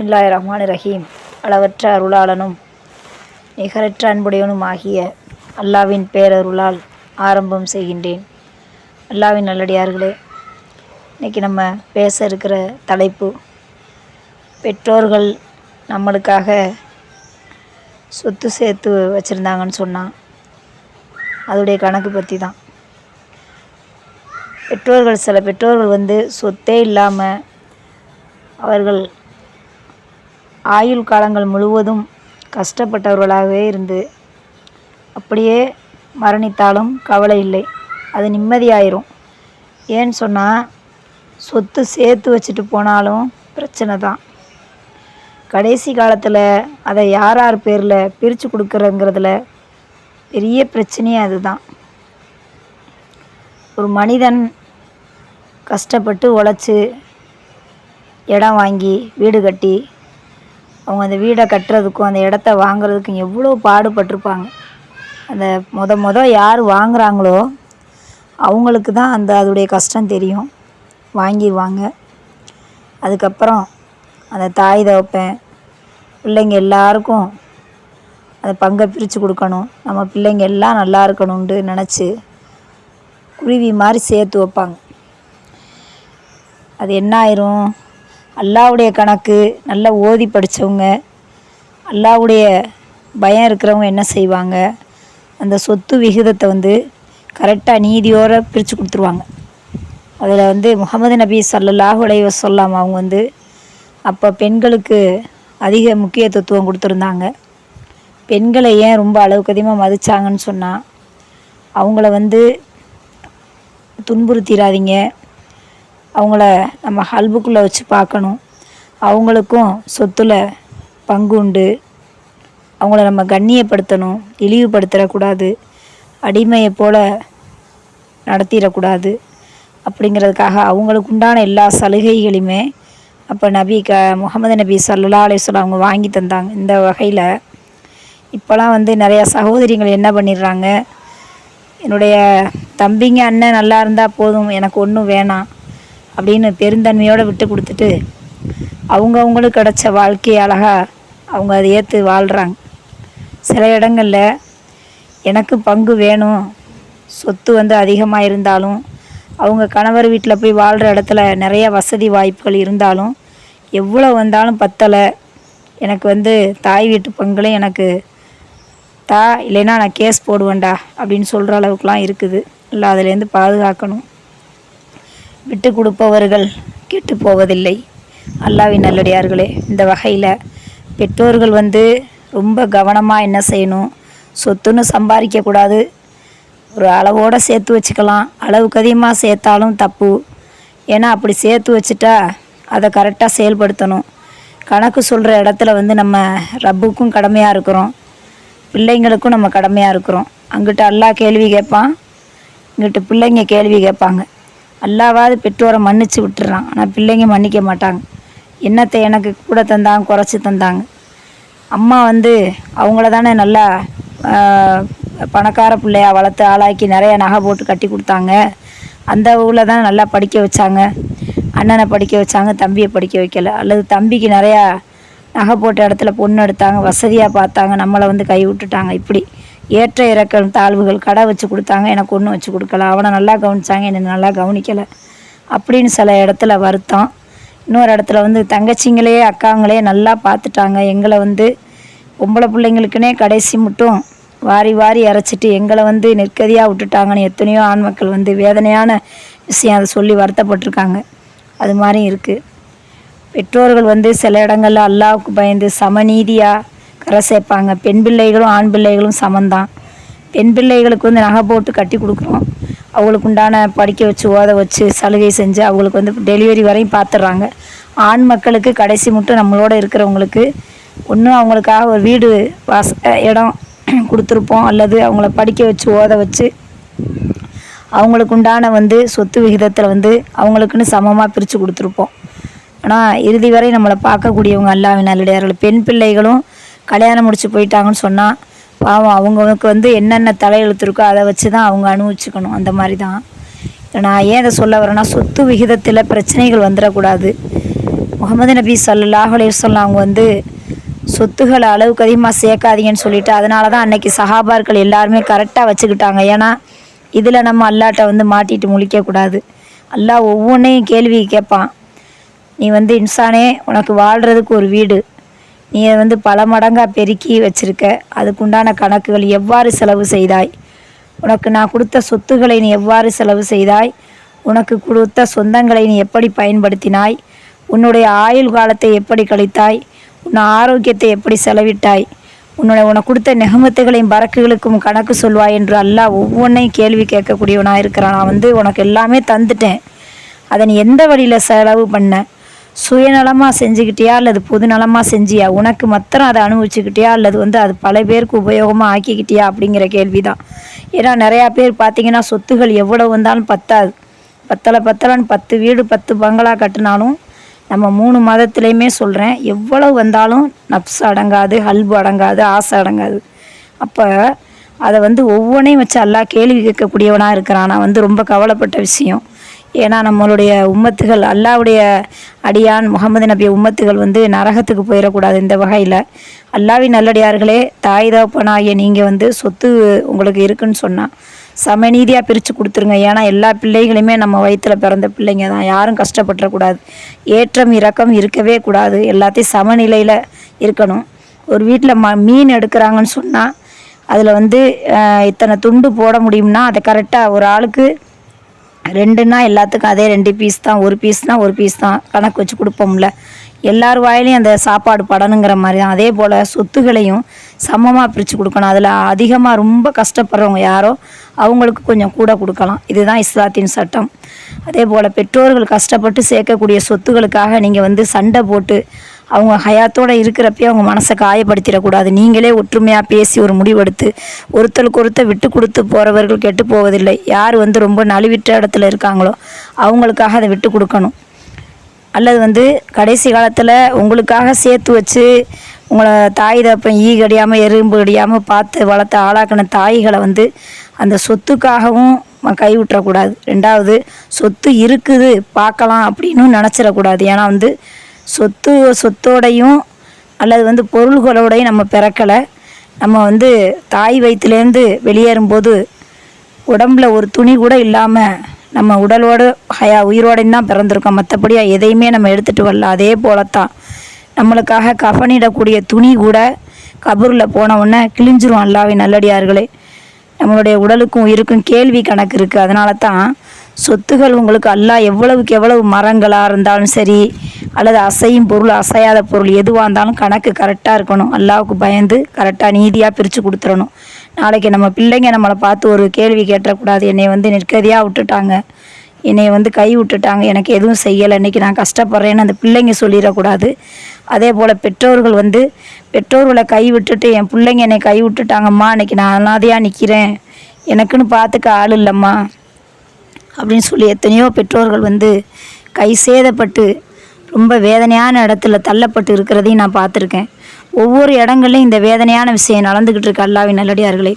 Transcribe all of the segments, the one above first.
பிஸ்மில்லாஹ் ரஹ்மான் ரஹீம் அளவற்ற அருளாளனும் நிகரற்ற அன்புடையவனும் ஆகிய அல்லாவின் பேரருளால் ஆரம்பம் செய்கின்றேன். அல்லாவின் நல்லடியார்களே இன்றைக்கி நம்ம பேச இருக்கிற தலைப்பு பெற்றோர்கள் நம்மளுக்காக சொத்து சேர்த்து வச்சுருந்தாங்கன்னு சொன்னால் அதோடைய கணக்கு பற்றி தான் பெற்றோர்கள் சில பெற்றோர்கள் வந்து சொத்தே இல்லாமல் அவர்கள் ஆயுள் காலங்கள் முழுவதும் கஷ்டப்பட்டவர்களாகவே இருந்து அப்படியே மரணித்தாலும் கவலை இல்லை. அது நிம்மதியாயிரும். ஏன்னு சொன்னால் சொத்து சேர்த்து வச்சுட்டு போனாலும் பிரச்சனை தான். கடைசி காலத்தில் அதை யார் யார் பேரில் பிரித்து கொடுக்குறங்கிறதுல பெரிய பிரச்சனையே அதுதான். ஒரு மனிதன் கஷ்டப்பட்டு உழைச்சி இடம் வாங்கி வீடு கட்டி அவங்க அந்த வீடை கட்டுறதுக்கும் அந்த இடத்த வாங்குறதுக்கும் எவ்வளோ பாடுபட்டிருப்பாங்க. அந்த முத முத யார் வாங்குறாங்களோ அவங்களுக்கு தான் அந்த அதோடைய கஷ்டம் தெரியும். வாங்கிடுவாங்க அதுக்கப்புறம் அந்த தாய் தவப்பேன் பிள்ளைங்க எல்லாருக்கும் அந்த பங்கை பிரித்து கொடுக்கணும். நம்ம பிள்ளைங்க எல்லாம் நல்லா இருக்கணும்ண்டு நினச்சி குருவி மாதிரி சேர்த்து வைப்பாங்க. அது என்ன ஆயிரும்? அல்லாவுடைய கணக்கு நல்லா ஓதி படித்தவங்க அல்லாவுடைய பயம் இருக்கிறவங்க என்ன செய்வாங்க? அந்த சொத்து விகிதத்தை வந்து கரெக்டாக நீதியோடு பிரித்து கொடுத்துருவாங்க. அதில் வந்து முகமது நபி சல்லல்லாஹு அலைஹி வஸல்லம் அவங்க வந்து அப்போ பெண்களுக்கு அதிக முக்கியத்துவம் கொடுத்துருந்தாங்க. பெண்களை ஏன் ரொம்ப அளவுக்கு அதிகமாக மதித்தாங்கன்னு சொன்னால் அவங்கள வந்து துன்புறுத்திடாதீங்க அவங்கள நம்ம ஹல்புக்குள்ளே வச்சு பார்க்கணும். அவங்களுக்கும் சொத்துல பங்கு உண்டு. அவங்கள நம்ம கண்ணியப்படுத்தணும். இழிவுபடுத்திடக்கூடாது அடிமையை போல் நடத்திடக்கூடாது. அப்படிங்கிறதுக்காக அவங்களுக்கு உண்டான எல்லா சலுகைகளையுமே அப்போ நபி க முகமது நபி சல்லா சொல்ல அவங்க வாங்கி தந்தாங்க. இந்த வகையில் இப்போலாம் வந்து நிறையா சகோதரிகள் என்ன பண்ணிடுறாங்க? என்னுடைய தம்பிங்க அண்ணன் நல்லா இருந்தால் போதும். எனக்கு ஒன்றும் வேணாம். அப்படின்னு பெருந்தன்மையோடு விட்டு கொடுத்துட்டு அவங்கவுங்களுக்கு கிடச்ச வாழ்க்கை அழகாக அவங்க அதை ஏற்று வாழ்கிறாங்க சில இடங்களில் எனக்கு பங்கு வேணும் சொத்து வந்து அதிகமாக இருந்தாலும் அவங்க கணவர் வீட்டில் போய் வாழ்கிற இடத்துல நிறைய வசதி வாய்ப்புகள் இருந்தாலும் எவ்வளோ வந்தாலும் பத்தலை. எனக்கு வந்து தாய் வீட்டு பங்குலையும் எனக்கு தா இல்லைன்னா நான் கேஸ் போடுவேன்டா அப்படின்னு சொல்கிற அளவுக்குலாம் இருக்குது. இல்லை அதுலேருந்து பாதுகாக்கணும். விட்டு கொடுப்பவர்கள் கெட்டு போவதில்லை அல்லாவின் நல்லடியார்களே இந்த வகையில் பெற்றோர்கள் வந்து ரொம்ப கவனமாக என்ன செய்யணும்? சொத்துன்னு சம்பாதிக்கக்கூடாது. ஒரு அளவோடு சேர்த்து வச்சுக்கலாம். அளவுக்கு அதிகமாக சேர்த்தாலும் தப்பு. ஏன்னா அப்படி சேர்த்து வச்சுட்டா அதை கரெக்டாக செயல்படுத்தணும். கணக்கு சொல்கிற இடத்துல வந்து நம்ம ரப்புக்கும் கடமையாக இருக்கிறோம். பிள்ளைங்களுக்கும் நம்ம கடமையாக இருக்கிறோம். அங்கிட்ட அல்லாஹ் கேள்வி கேட்பான். இங்கிட்ட பிள்ளைங்க கேள்வி கேட்பாங்க. அல்லாவாவது பெற்றோரை மன்னிச்சு விட்டுறான். ஆனால் பிள்ளைங்க மன்னிக்க மாட்டாங்க. என்னத்தை எனக்கு கூட தந்தாங்க குறைச்சி தந்தாங்க. அம்மா வந்து அவங்கள தானே நல்லா பணக்கார பிள்ளையாக வளர்த்து ஆளாக்கி நிறைய நகை போட்டு கட்டி கொடுத்தாங்க. அந்த ஊரில் தான் நல்லா படிக்க வச்சாங்க. அண்ணனை படிக்க வச்சாங்க தம்பியை படிக்க வைக்கல. அல்லது தம்பிக்கு நிறையா நகை போட்ட இடத்துல பொண்ணு எடுத்தாங்க வசதியாக பார்த்தாங்க நம்மளை வந்து கை விட்டுட்டாங்க இப்படி. ஏற்ற இறக்கம் தாழ்வுகள் கடை வச்சு கொடுத்தாங்க எனக்கு ஒன்றும் வச்சு கொடுக்கல. அவனை நல்லா கவனிச்சாங்க என்னை நல்லா கவனிக்கலை அப்படின்னு சில இடத்துல வருத்தம். இன்னொரு இடத்துல வந்து தங்கச்சிங்களே அக்காங்களே நல்லா பார்த்துட்டாங்க. எங்களை வந்து பொம்பளை பிள்ளைங்களுக்குனே கடைசி மட்டும் வாரி வாரி இறைச்சிட்டு எங்களை வந்து நிற்கதியாக விட்டுட்டாங்கன்னு எத்தனையோ ஆண் மக்கள் வந்து வேதனையான விஷயம் அதை சொல்லி வருத்தப்பட்டிருக்காங்க. அது மாதிரியும் இருக்குது பெற்றோர்கள் வந்து சில இடங்களில் அல்லாவுக்கு பயந்து சமநீதியாக கரை சேர்ப்பாங்க. பெண் பிள்ளைகளும் ஆண் பிள்ளைகளும் சமந்தான். பெண் பிள்ளைகளுக்கு வந்து நகை போட்டு கட்டி கொடுக்குறோம். அவங்களுக்கு உண்டான படிக்க வச்சு ஓத வச்சு சலுகை செஞ்சு அவங்களுக்கு வந்து டெலிவரி வரையும் பார்த்துட்றாங்க ஆண் மக்களுக்கு கடைசி மட்டும் நம்மளோட இருக்கிறவங்களுக்கு. ஒன்றும் அவங்களுக்காக ஒரு வீடு வாச இடம் கொடுத்துருப்போம். அல்லது அவங்கள படிக்க வச்சு ஓத வச்சு. அவங்களுக்கு உண்டான வந்து சொத்து விகிதத்தில் வந்து அவங்களுக்குன்னு சமமாக பிரித்து கொடுத்துருப்போம். ஆனால் இறுதி வரை நம்மளை பார்க்கக்கூடியவங்க அல்லாவின் நல்லடியார்கள் பெண் பிள்ளைகளும் கல்யாணம் முடிச்சு போயிட்டாங்கன்னு சொன்னால் பாவம் அவங்களுக்கு வந்து என்னென்ன தலையெழுத்து இருக்கோ அதை வச்சு தான் அவங்க அனுபவிச்சுக்கணும். அந்த மாதிரி தான் நான் ஏன் இதை சொல்ல வரேன்னா சொத்து விகிதத்தில் பிரச்சனைகள் வந்துடக்கூடாது. முகமது நபி ஸல்லல்லாஹு அலைஹி அவங்க வந்து சொத்துக்களை அளவுக்கு அதிகமாக சேர்க்காதீங்கன்னு சொல்லிட்டு அதனால தான் அன்னைக்கு சஹாபார்கள் எல்லாருமே கரெக்டாக வச்சுக்கிட்டாங்க. ஏன்னா இதில் நம்ம அல்லாட்ட வந்து மாட்டிட்டு முழிக்கக்கூடாது. அல்லாஹ் ஒவ்வொன்றையும் கேள்வி கேட்பான். நீ வந்து இன்சானே உனக்கு வாழ்கிறதுக்கு ஒரு வீடு. நீ வந்து பல மடங்காக பெருக்கி வச்சிருக்க. அதுக்குண்டான கணக்குகள் எவ்வாறு செலவு செய்தாய்? உனக்கு நான் கொடுத்த சொத்துக்களை நீ எவ்வாறு செலவு செய்தாய்? உனக்கு கொடுத்த சொந்தங்களை நீ எப்படி பயன்படுத்தினாய்? உன்னுடைய ஆயுள் காலத்தை எப்படி கழித்தாய்? உன் ஆரோக்கியத்தை எப்படி செலவிட்டாய்? உன்னுடைய உனக்கு கொடுத்த நெகமத்துகளையும் பறக்குகளுக்கும் கணக்கு சொல்வாய் என்று அல்லாஹ் ஒவ்வொன்றையும் கேள்வி கேட்கக்கூடியவனாக இருக்கிறான் நான் வந்து உனக்கு எல்லாமே தந்துட்டேன். அதை நீ எந்த வழியில் செலவு பண்ண? சுயநலமாக செஞ்சுக்கிட்டியா அல்லது பொதுநலமாக செஞ்சியா? உனக்கு மாத்திரம் அதை அனுபவிச்சுக்கிட்டியா? அல்லது வந்து அது பல பேருக்கு உபயோகமாக ஆக்கிக்கிட்டியா? அப்படிங்கிற கேள்வி தான் ஏன்னா நிறையா பேர் பார்த்தீங்கன்னா சொத்துகள் எவ்வளோ வந்தாலும் பத்தாது. பத்தலை பத்தலைன்னு பத்து வீடு பத்து பங்களா கட்டினாலும் நம்ம மூணு மதத்துலேயுமே சொல்கிறேன் எவ்வளவு வந்தாலும் நப்ஸ் அடங்காது ஹல்பு அடங்காது ஆசை அடங்காது. அப்போ அதை வந்து ஒவ்வொன்றையும் வச்சு அல்லாஹ் கேள்வி கேட்கக்கூடியவனாக இருக்கிறான். நான் வந்து ரொம்ப கவலைப்பட்ட விஷயம். ஏன்னா நம்மளுடைய உம்மத்துகள் அல்லாவுடைய அடியான் முகமது நபி உம்மத்துகள் வந்து நரகத்துக்கு போயிடக்கூடாது இந்த வகையில். அல்லாவின் நல்லடியார்களே தாய் தகப்பனாகிய நீங்கள் வந்து சொத்து உங்களுக்கு இருக்குன்னு சொன்னால் சமநீதியாக பிரித்து கொடுத்துருங்க. ஏன்னா எல்லா பிள்ளைகளுமே நம்ம வயிற்றுல பிறந்த பிள்ளைங்க தான். யாரும் கஷ்டப்பட்டுறக்கூடாது. ஏற்றம் இறக்கம் இருக்கவே கூடாது. எல்லாத்தையும் சமநிலையில் இருக்கணும். ஒரு வீட்டில் ம மீன் எடுக்கிறாங்கன்னு சொன்னால் அதில் வந்து இத்தனை துண்டு போட முடியும்னா அதை கரெக்டாக ஒரு ஆளுக்கு ரெண்டுன்னா எல்லாத்துக்கும் அதே ரெண்டு பீஸ் தான். ஒரு பீஸ்னா ஒரு பீஸ் தான். கணக்கு வச்சு கொடுப்போம்ல. எல்லார் வாயிலையும் அந்த சாப்பாடு படணுங்கிற மாதிரி தான். அதே போல் சொத்துகளையும் சமமாக பிரித்து கொடுக்கணும். அதில் அதிகமாக ரொம்ப கஷ்டப்படுறவங்க யாரோ அவங்களுக்கு கொஞ்சம் கூட கொடுக்கலாம். இதுதான் இஸ்லாத்தின் சட்டம். அதே போல் பெற்றோர்கள் கஷ்டப்பட்டு சேர்க்கக்கூடிய சொத்துகளுக்காக நீங்கள் வந்து சண்டை போட்டு அவங்க ஹயாத்தோடு இருக்கிறப்பயே அவங்க மனசை காயப்படுத்திடக்கூடாது. நீங்களே ஒற்றுமையாக பேசி ஒரு முடிவெடுத்து ஒருத்தருக்கு ஒருத்தர் விட்டு கொடுத்து போகிறவர்கள் கெட்டு போவதில்லை. யார் வந்து ரொம்ப நலிவிட்ட இடத்துல இருக்காங்களோ அவங்களுக்காக அதை விட்டு கொடுக்கணும். அல்லது வந்து கடைசி காலத்தில் உங்களுக்காக சேர்த்து வச்சு உங்களை தாய் தப்பன் ஈ கடியாமல் எறும்பு கடியாமல் பார்த்து வளர்த்த ஆளாக்கின தாய்களை வந்து அந்த சொத்துக்காகவும் கைவிட்டுறக்கூடாது. ரெண்டாவது சொத்து இருக்குது பார்க்கலாம் அப்படின்னு நினச்சிடக்கூடாது. ஏன்னா வந்து சொத்து சொத்தோடையும் அல்லது வந்து பொருள்களோடையும் நம்ம பிறக்கலை. நம்ம வந்து தாய் வயிற்றுலேருந்து வெளியேறும்போது உடம்புல ஒரு துணி கூட இல்லாமல் நம்ம உடலோடு ஹயா உயிரோடையும் தான் பிறந்திருக்கோம். மற்றபடி எதையுமே நம்ம எடுத்துகிட்டு வரல. அதே போலத்தான். நம்மளுக்காக கஃனிடக்கூடிய துணி கூட கபூரில் போனவுடனே கிழிஞ்சிரும் அல்லாவே நல்லடியார்களே. நம்மளுடைய உடலுக்கும் உயிருக்கும் கேள்வி கணக்கு இருக்குது அதனால தான் சொத்துகள் உங்களுக்கு அல்லாஹ் எவ்வளவுக்கு எவ்வளவு மரங்களாக இருந்தாலும் சரி அல்லது அசையும் பொருள் அசையாத பொருள் எதுவாக இருந்தாலும் கணக்கு கரெக்டாக இருக்கணும். அல்லாவுக்கு பயந்து கரெக்டாக நீதியாக பிரித்து கொடுத்துடணும். நாளைக்கு நம்ம பிள்ளைங்க நம்மளை பார்த்து ஒரு கேள்வி கேட்டக்கூடாது. என்னை வந்து நிற்கதியாக விட்டுட்டாங்க. என்னை வந்து கை விட்டுட்டாங்க. எனக்கு எதுவும் செய்யலை. இன்றைக்கி நான் கஷ்டப்படுறேன்னு அந்த பிள்ளைங்க சொல்லிடக்கூடாது. அதே போல் பெற்றோர்கள் வந்து பெற்றோர்களை கை விட்டுட்டு என் பிள்ளைங்க என்னை கை விட்டுட்டாங்கம்மா. இன்னைக்கு நான் அனாதையாக நிற்கிறேன் எனக்குன்னு பார்த்துக்க ஆள் இல்லைம்மா. அப்படின்னு சொல்லி எத்தனையோ பெற்றோர்கள் வந்து கை சேதப்பட்டு ரொம்ப வேதனையான இடத்துல தள்ளப்பட்டு இருக்கிறதையும் நான் பார்த்துருக்கேன். ஒவ்வொரு இடங்கள்லையும் இந்த வேதனையான விஷயம் நடந்துக்கிட்டு இருக்கு அல்லாவின் நல்லடியார்களே.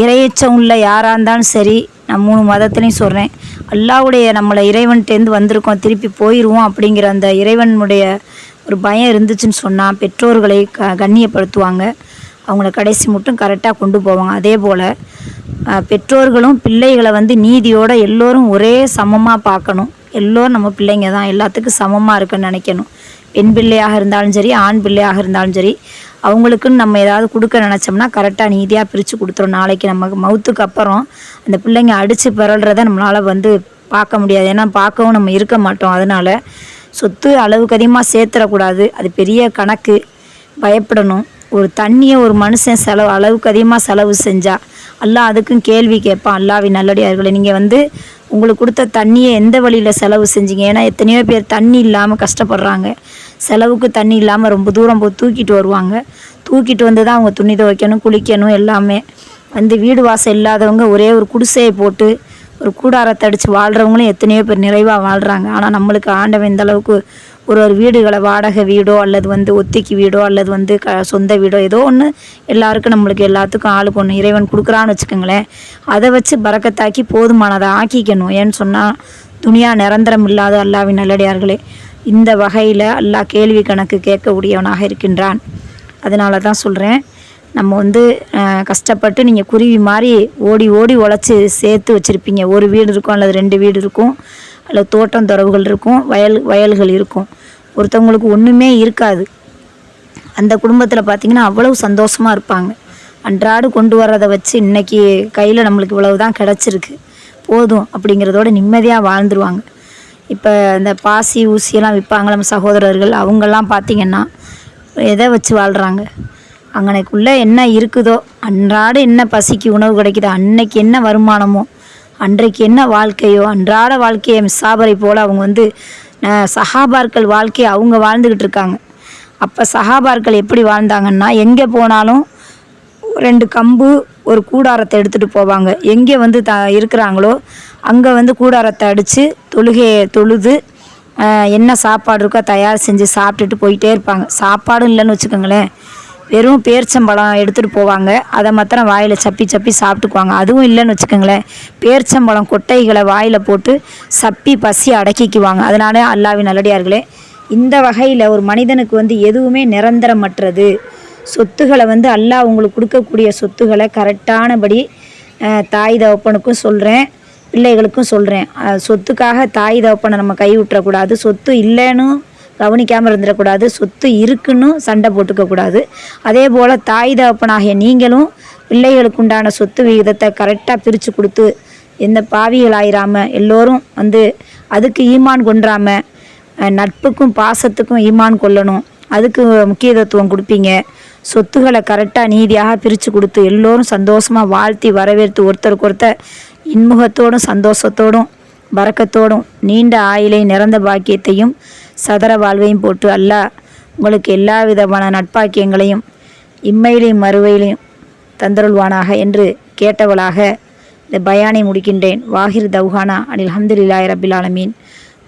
இறையச்சம் உள்ள யாராக இருந்தாலும் சரி நான் மூணு மதத்துலேயும் சொல்கிறேன் அல்லாவுடைய நம்மளை இறைவன்கிட்டேருந்து வந்திருக்கோம் திருப்பி போயிடுவோம் அப்படிங்கிற அந்த இறைவனுடைய ஒரு பயம் இருந்துச்சுன்னு சொன்னால் பெற்றோர்களை க கண்ணியப்படுத்துவாங்க. அவங்கள கடைசி மட்டும் கரெக்டாக கொண்டு போவாங்க. அதே போல் பெற்றோர்களும் பிள்ளைகளை வந்து நீதியோடு எல்லோரும் ஒரே சமமாக பார்க்கணும். எல்லோரும் நம்ம பிள்ளைங்க தான். எல்லாத்துக்கும் சமமாக இருக்குன்னு நினைக்கணும். பெண் பிள்ளையாக இருந்தாலும் சரி ஆண் பிள்ளையாக இருந்தாலும் சரி அவங்களுக்குன்னு நம்ம ஏதாவது கொடுக்க நினச்சோம்னா கரெக்டாக நீதியாக பிரித்து கொடுத்துரும். நாளைக்கு நம்ம மவுத்துக்கு அப்புறம் அந்த பிள்ளைங்க அடித்து பிறல்றத நம்மளால் வந்து பார்க்க முடியாது. ஏன்னா பார்க்கவும் நம்ம இருக்க மாட்டோம். அதனால் சொத்து அளவுக்கு அதிகமாக சேர்த்துடக்கூடாது அது பெரிய கணக்கு. பயப்படணும். ஒரு தண்ணியை ஒரு மனுஷன் செலவு அளவுக்கு அதிகமாக செலவு செஞ்சால் அல்லாஹ் அதுக்கும் கேள்வி கேட்பான். அல்லாவி நல்லடியார்களை நீங்கள் வந்து உங்களுக்கு கொடுத்த தண்ணியை எந்த வழியில் செலவு செஞ்சீங்க? ஏன்னா எத்தனையோ பேர் தண்ணி இல்லாமல் கஷ்டப்படுறாங்க. செலவுக்கு தண்ணி இல்லாமல் ரொம்ப தூரம் போய் தூக்கிட்டு வருவாங்க. தூக்கிட்டு வந்து தான் அவங்க துணி துவைக்கணும் குளிக்கணும் எல்லாமே. வந்து வீடு வாசல் இல்லாதவங்க ஒரே ஒரு குடிசையை போட்டு ஒரு கூடாரத்தை அடித்து வாழ்கிறவங்களும் எத்தனையோ பேர் நிறைவாக வாழ்கிறாங்க ஆனால் நம்மளுக்கு ஆண்டவன் இந்த அளவுக்கு ஒரு ஒரு வீடுகளை வாடகை வீடோ அல்லது வந்து ஒத்திக்கு வீடோ அல்லது வந்து க சொந்த வீடோ ஏதோ ஒன்று எல்லாருக்கும் நம்மளுக்கு எல்லாத்துக்கும் ஆளுக்கு ஒன்று இறைவன் கொடுக்குறான்னு வச்சுக்கோங்களேன். அதை வச்சு பறக்கத்தாக்கி போதுமானதை ஆக்கிக்கணும். ஏன்னு சொன்னால் துணியாக நிரந்தரம் இல்லாத அல்லாவின் நல்லடியார்களே இந்த வகையில் அல்லாஹ் கேள்வி கணக்கு கேட்கக்கூடியவனாக இருக்கின்றான். அதனால தான் சொல்கிறேன் நம்ம வந்து கஷ்டப்பட்டு நீங்கள் குருவி மாதிரி ஓடி ஓடி உழைச்சி சேர்த்து வச்சுருப்பீங்க. ஒரு வீடு இருக்கும் அல்லது ரெண்டு வீடு இருக்கும் அல்லது தோட்டம் துறவுகள் இருக்கும் வயல் வயல்கள் இருக்கும். ஒருத்தவங்களுக்கு ஒன்றுமே இருக்காது. அந்த குடும்பத்தில் பார்த்திங்கன்னா அவ்வளவு சந்தோஷமாக இருப்பாங்க. அன்றாடு கொண்டு வர்றதை வச்சு இன்றைக்கி கையில் நம்மளுக்கு இவ்வளவு தான் கிடச்சிருக்கு. போதும் அப்படிங்கிறதோட நிம்மதியாக வாழ்ந்துருவாங்க. இப்போ இந்த பாசி ஊசியெல்லாம் விற்பாங்க நம்ம சகோதரர்கள். அவங்கெல்லாம் பார்த்திங்கன்னா எதை வச்சு வாழ்கிறாங்க அங்கனைக்குள்ளே என்ன இருக்குதோ அன்றாட என்ன பசிக்கு உணவு கிடைக்குதோ அன்னைக்கு என்ன வருமானமோ அன்றைக்கு என்ன வாழ்க்கையோ அன்றாட வாழ்க்கையை மிஸ்ஸாபரை போல் அவங்க வந்து சஹாபார்கள் வாழ்க்கையை அவங்க வாழ்ந்துக்கிட்டு இருக்காங்க. அப்போ சஹாபார்கள் எப்படி வாழ்ந்தாங்கன்னா எங்கே போனாலும் ரெண்டு கம்பு ஒரு கூடாரத்தை எடுத்துகிட்டு போவாங்க. எங்கே வந்து த இருக்கிறாங்களோ அங்கே வந்து கூடாரத்தை அடித்து தொழுகையை தொழுது என்ன சாப்பாடு இருக்கோ தயார் செஞ்சு சாப்பிட்டுட்டு போயிட்டே இருப்பாங்க. சாப்பாடும் இல்லைன்னு வச்சுக்கோங்களேன். வெறும் பேர்ச்சம்பழம் எடுத்துகிட்டு போவாங்க. அதை மாத்திரம் வாயில் சப்பி சப்பி சாப்பிட்டுக்குவாங்க. அதுவும் இல்லைன்னு வச்சுக்கோங்களேன். பேர்ச்சம்பழம் கொட்டைகளை வாயில் போட்டு சப்பி பசி அடக்கிக்குவாங்க. அதனால அல்லாவின் நல்லடியார்களே இந்த வகையில் ஒரு மனிதனுக்கு வந்து எதுவுமே நிரந்தரமற்றது. சொத்துக்களை வந்து அல்லாஹ் உங்களுக்கு கொடுக்கக்கூடிய சொத்துக்களை கரெக்டானபடி தாய் தகப்பனுக்கும் சொல்கிறேன் பிள்ளைகளுக்கும் சொல்கிறேன் சொத்துக்காக தாய் தகப்பனை நம்ம கை விட்டுறக்கூடாது சொத்து இல்லைன்னு கவனிக்காமல் இருந்துடக்கூடாது. சொத்து இருக்குன்னு சண்டை போட்டுக்கக்கூடாது அதே போல் தாய் தகப்பனாகிய நீங்களும் பிள்ளைகளுக்கு உண்டான சொத்து விகிதத்தை கரெக்டாக பிரித்து கொடுத்து எந்த பாவிகளாயிராம எல்லோரும் வந்து அதுக்கு ஈமான் கொன்றாமல் நட்புக்கும் பாசத்துக்கும் ஈமான் கொள்ளணும். அதுக்கு முக்கியத்துவம் கொடுப்பீங்க. சொத்துக்களை கரெக்டாக நீதியாக பிரித்து கொடுத்து எல்லோரும் சந்தோஷமாக வாழ்த்தி வரவேற்று ஒருத்தருக்கு ஒருத்தர் இன்முகத்தோடும் சந்தோஷத்தோடும் பறக்கத்தோடும் நீண்ட ஆயிலை நிறந்த பாக்கியத்தையும் சதர வாழ்வையும் போட்டு அல்லாஹ் உங்களுக்கு எல்லா விதமான நட்பாக்கியங்களையும் இம்மையிலையும் மறுவையிலையும் தந்தருள்வானாக என்று கேட்டவளாக இந்த பயானை முடிக்கின்றேன். வாஹிர் தௌஹானா அனில் ஹம்துலில்லாய் ரபில் ஆலமீன்.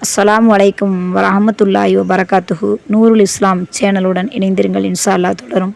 அஸ்லாம் அலைக்கும் வரஹமத்துல்லாஹி பரகாத்துஹு நூருல் இஸ்லாம் சேனலுடன் இணைந்திருங்கள். இன்ஷா அல்லாஹ் தொடரும்.